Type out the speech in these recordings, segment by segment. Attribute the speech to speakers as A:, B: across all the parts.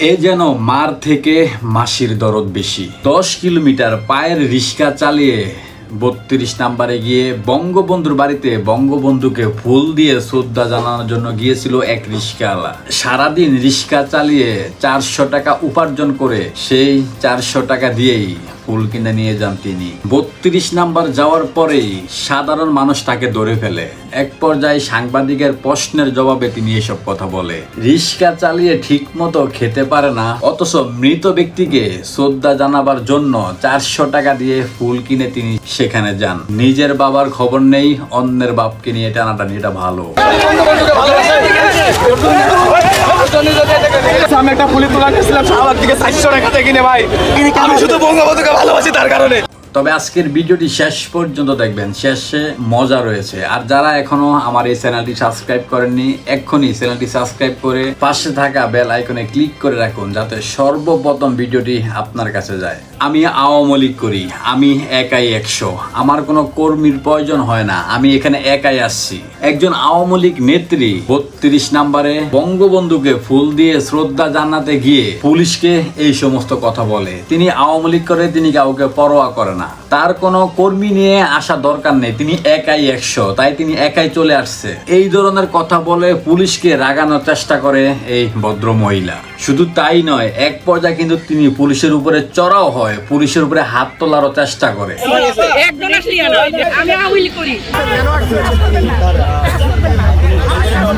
A: এ যেন মার থেকে মাসির দরদ বেশি। দশ কিলোমিটার পায়ের রিক্সা চালিয়ে বত্রিশ নাম্বারে গিয়ে বঙ্গবন্ধুর বাড়িতে বঙ্গবন্ধুকে ফুল দিয়ে শ্রদ্ধা জানানোর জন্য গিয়েছিল এক রিক্সাওয়ালা। সারাদিন রিক্সা চালিয়ে চারশো টাকা উপার্জন করে সেই চারশো টাকা দিয়েই ফুল কিনে নিয়ে যান তিনি। বত্রিশ নাম্বার যাওয়ার পরেই সাধারণ মানুষ তাকে ধরে ফেলে। এক পর্যায়ে সাংবাদিকের প্রশ্নের জবাবে তিনি এসব কথা বলে। রিক্সা চালিয়ে ঠিক মতো খেতে পারে না অথচ মৃত ব্যক্তিকে শ্রদ্ধা জানাবার জন্য চারশো টাকা দিয়ে ফুল কিনে তিনি সেখানে যান। নিজের বাবার খবর নেই অন্যের বাপকে নিয়ে টানাটানি এটা ভালো।
B: আমি একটা ফুলি তোলা গেছিলাম শাহবাগ থেকে চারশো টাকা কিনে ভাই। আমি শুধু বঙ্গবন্ধুকে ভালোবাসি তার কারণে।
A: তবে আজকের ভিডিওটি শেষ পর্যন্ত দেখবেন। শেষে মজা রয়েছে। আর যারা এখনও আমার এই চ্যানেলটি সাবস্ক্রাইব করেননি, এক্ষুনি চ্যানেলটি সাবস্ক্রাইব করে পাশে থাকা বেল আইকনে ক্লিক করে রাখুন, যাতে সর্বপ্রথম ভিডিওটি আপনার কাছে যায়। আমি আওয়ামী লীগ করি, আমি একাই একশো। আমার কোনো কর্মীর প্রয়োজন হয় না, আমি এখানে একাই আসছি। একজন আওয়ামী লীগ নেত্রী বত্রিশ নাম্বারে বঙ্গবন্ধুকে ফুল দিয়ে শ্রদ্ধা জানাতে গিয়ে পুলিশকে এই সমস্ত কথা বলে। তিনি আওয়ামী লীগ করে, তিনি কাউকে পরোয়া করে না। তার কোনো কর্মী নিয়ে আসা দরকার নেই। তিনি একাই একশো, তাই তিনি একাই চলে আসছে। এই ধরনের কথা বলে পুলিশকে রাগানোর চেষ্টা করে এই ভদ্র মহিলা। শুধু তাই নয়, এক পর্যায়ে কিন্তু তিনি পুলিশের উপরে চড়াও হয়, পুলিশের উপরে হাত তোলারও চেষ্টা করে।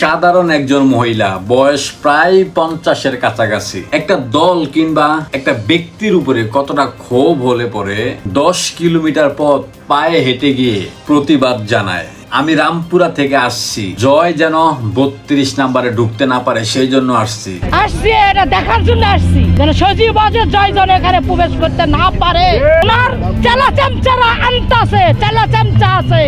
A: সাধারণ একজন মহিলা, বয়স প্রায় পঞ্চাশের কাছাকাছি। একটা দল কিংবা একটা ব্যক্তির উপরে কতটা ক্ষোভ হলে পরে দশ কিলোমিটার পথ পায়ে হেঁটে গিয়ে প্রতিবাদ জানায়। আমি রামপুরা থেকে আসছি। জয় যেন বত্রিশ নাম্বারে ঢুকতে না পারে সেই জন্য আসছি।
C: আসছি এটা দেখার জন্য আসছি। যেন সজীব অজয় জয়জন এখানে প্রবেশ করতে না পারে। ওনার চেলা চামচারা আনতাছে চেলা চামচা আছে।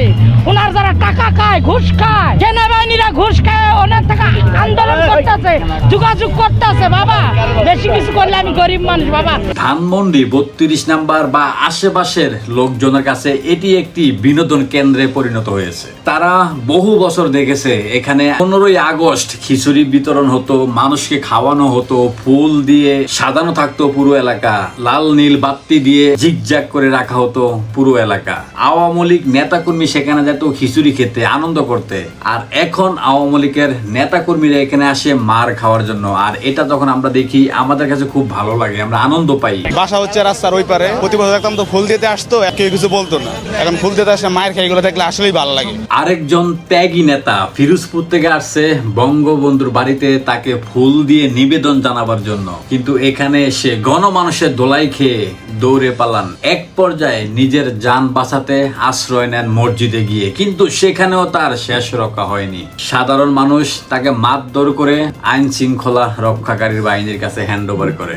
C: ওনার যারা টাকা খায় ঘুষ খায় সেনাবাহিনীরা ঘুষ খায় ওনার টাকা আন্দোলন করতেছে যোগাযোগ করতেছে বাবা। বেশি কিছু করলে আমি গরিব মানুষ বাবা।
A: ধানমন্ডি বত্রিশ নাম্বার বা আশেপাশের লোকজনের কাছে এটি একটি বিনোদন কেন্দ্রে পরিণত হয়েছে। তারা বহু বছর দেখেছে, এখানে পনেরোই আগস্ট খিচুড়ি বিতরণ হতো, মানুষকে খাওয়ানো হতো, ফুল দিয়ে সাজানো থাকতো পুরো এলাকা, লাল, নীল বাত্তি দিয়ে জিগজ্যাগ করে রাখা হতো পুরো এলাকা। আওয়ামী লীগ নেতাকর্মী সেখানে যেত খিচুড়ি খেতে, আনন্দ করতে। আর এখন আওয়ামী লীগের নেতাকর্মীরা এখানে আসে মার খাওয়ার জন্য। আর এটা যখন আমরা দেখি, আমাদের কাছে খুব ভালো লাগে, আমরা আনন্দ পাই।
B: বাসা হচ্ছে রাস্তার ওই পারে প্রতি বছর দেখতাম তো ফুল দিতে আসতো কেউ কিছু বলতো না। এখন ফুল দিতে আসে, মায়ের খেয়ে এগুলো দেখলে আসলেই ভালো লাগে।
A: আরেকজন ত্যাগী নেতা ফিরোজপুর থেকে আসছে বঙ্গবন্ধুর বাড়িতে তাকে ফুল দিয়ে নিবেদন জানাবার জন্য। কিন্তু এখানে এসে গণমানুষের দোলাই খেয়ে দৌড়ে পালান। এক পর্যায়ে নিজের যান বাঁচাতে আশ্রয় নেন মসজিদে গিয়ে। কিন্তু সেখানেও তার শেষ রক্ষা হয়নি। সাধারণ মানুষ তাকে মাত মারধর করে আইন শৃঙ্খলা রক্ষাকারীর বাহিনীর কাছে হ্যান্ড ওভার করে।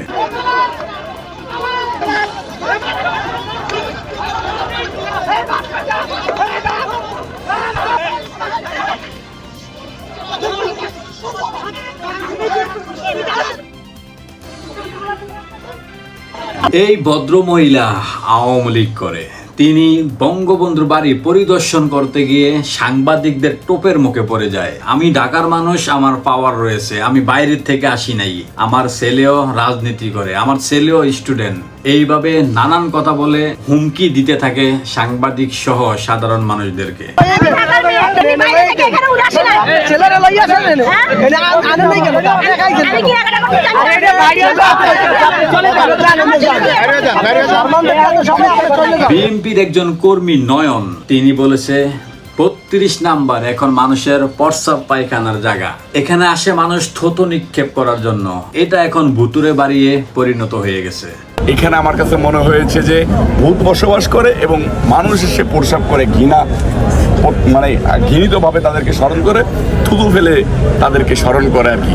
A: এই ভদ্র মহিলা আওয়ামী লীগ করে। তিনি বঙ্গবন্ধুর বাড়ি পরিদর্শন করতে গিয়ে সাংবাদিকদের টোপের মুখে পড়ে যায়। আমি ঢাকার মানুষ, আমার পাওয়ার রয়েছে। আমি বাইরের থেকে আসি নাই। আমার ছেলেও রাজনীতি করে। আমার ছেলেও স্টুডেন্ট এইভাবে নানান কথা বলে হুমকি দিতে থাকে সাংবাদিক সহ সাধারণ মানুষদেরকে।
D: যান
A: বিএনপির একজন কর্মী নয়ন তিনি বলেছে বত্রিশ নাম্বার এখন মানুষের প্রস্রাব পায়খানার জায়গা। এখানে আসে মানুষ থতো নিক্ষেপ করার জন্য। এটা এখন ভুতুরে বাড়িয়ে পরিণত হয়ে গেছে।
E: এখানে আমার কাছে মনে হয়েছে যে ভূত বসবাস করে এবং মানুষ এসে প্রসাব করে, ঘৃণা মানে ঘৃণিতভাবে তাদেরকে স্মরণ করে, থুতু ফেলে তাদেরকে স্মরণ করে আর কি।